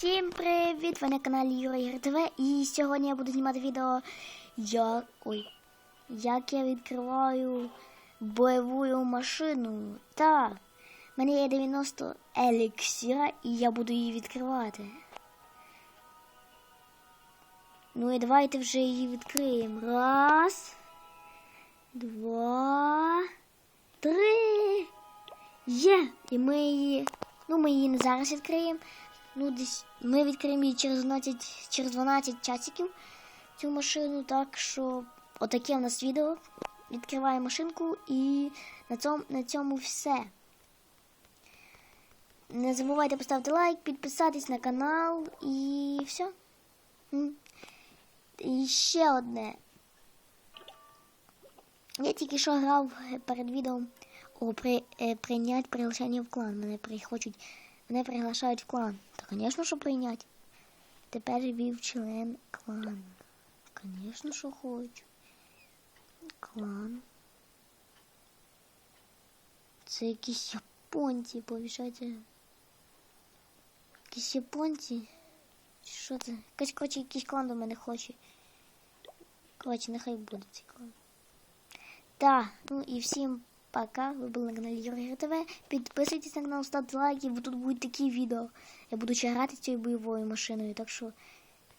Всім привіт! Ви на каналі Юра Ігор ТВ і сьогодні я буду знімати відео, як, ой, як я відкриваю бойову машину. Так, в мене є 90 еліксіра і я буду її відкривати. Ну і давайте вже її відкриємо. Раз, два, три. Є! І ми її. Ну, ми її не зараз відкриємо. Ну, десь ми відкриємо її через 12, через 12 часиків цю машину. Так що отаке у нас відео. Відкриваємо машинку і на цьому, на цьому все. Не забувайте поставити лайк, підписатись на канал і все. І ще одне. Я тільки що грав перед відео о, при, е, прийнять приглашення в клан. Мене прихочуть, мене приглашають в клан. Та, звісно, що прийняти. Тепер вів член клану. Звісно, що хочу. Клан. Це якісь японці, повішайте. Якісь японці. Що це? Якась, коротше, якийсь клан до мене хоче. Коротше, нехай буде цей клан. Так, ну і всім пока. Вы были на канале Юрия ТВ. Подписывайтесь на канал, ставьте лайки, тут будут такие відео. Я буду чарать этой боевой машиной. Так что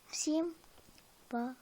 всем пока.